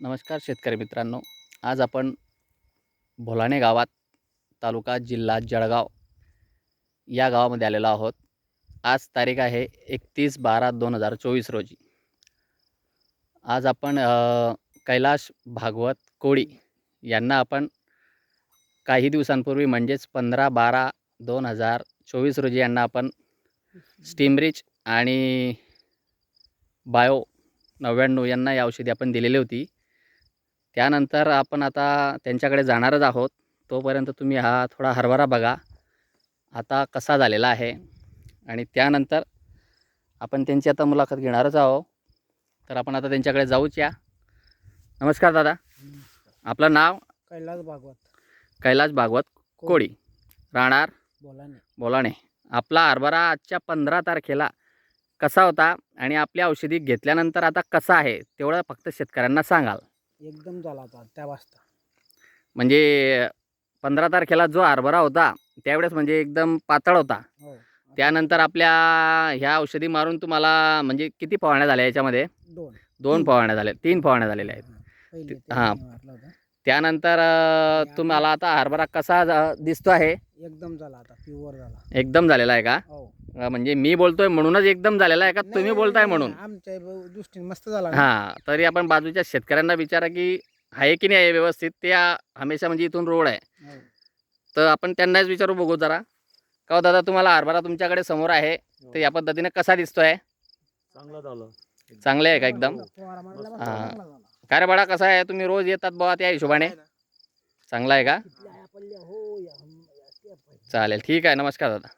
नमस्कार शेतकरी मित्रांनो. आज आपण भोलाणे गावात तालुका जिल्हा जळगाव या गावामध्ये आलेलो आहोत. आज तारीख आहे एकतीस बारा दोन हजार चोवीस रोजी. आज आपण कैलाश भागवत कोळी यांना आपण काही दिवसांपूर्वी म्हणजेच पंधरा बारा दोन हजार चोवीस रोजी यांना आपण स्टीमरिच आणि बायो नव्याण्णव यांना या औषधी आपण दिलेली होती. त्यानंतर आपण आता त्यांच्याकडे जाणारच आहोत. तोपर्यंत तुम्ही हा थोडा हरभरा बघा. आता कसा झालेला आहे. आणि त्यानंतर आपण त्यांची आता मुलाखत घेणारच आहोत. तर आपण आता त्यांच्याकडे जाऊच या नमस्कार दादा. आपलं नाव? कैलास भागवत. कैलास भागवत कोळी. राहणार? बोला ना बोलाणे. आपला हरभरा आजच्या पंधरा तारखेला कसा होता? आणि आपल्या औषधी घेतल्यानंतर आता कसा आहे? तेवढं फक्त शेतकऱ्यांना सांगाल. एकदम झाला होता त्या वाजता. म्हणजे पंधरा तारखेला जो हरभरा होता त्यावेळेस म्हणजे एकदम पातळ होता. हो. त्यानंतर आपल्या ह्या औषधी मारून तुम्हाला म्हणजे किती फवारण्या झाल्या याच्यामध्ये? दोन. दोन. फवारण्या झाल्या. तीन फवारण्या झालेल्या आहेत. पहिले ते- ते हां. मी मारला होता. त्यानंतर अं, तुम्हाला आता हरभरा कसा जा- दिसतो आहे? एकदम झाला आता प्युअर झाला. एकदम झालेला आहे का? हो. म्हणजे मी बोलतोय म्हणूनच एकदम झालेला आहे का तुम्ही बोलताय म्हणून? आमच्या ब- दृष्टीने मस्त झाला. हां तरी आपण बाजूच्या शेतकऱ्यांना विचारा की आहे की नाही आहे व्यवस्थित? ते हमेशा म्हणजे इथून रोड आहे. हो. तर आपण त्यांनाच विचारू बघू जरा. का हो दादा तुम्हाला हरभरा तुमच्याकडे समोर आहे. तर या पद्धतीने कसा दिसतोय? चांगलं झालं. चांगले आहे का एकदम? हां. काय रे बाळा कसा आहे? तुम्ही रोज येतात बाबा त्या हिशोबाने? चांगला आहे का? हो. चालेल ठीक आहे. नमस्कार दादा.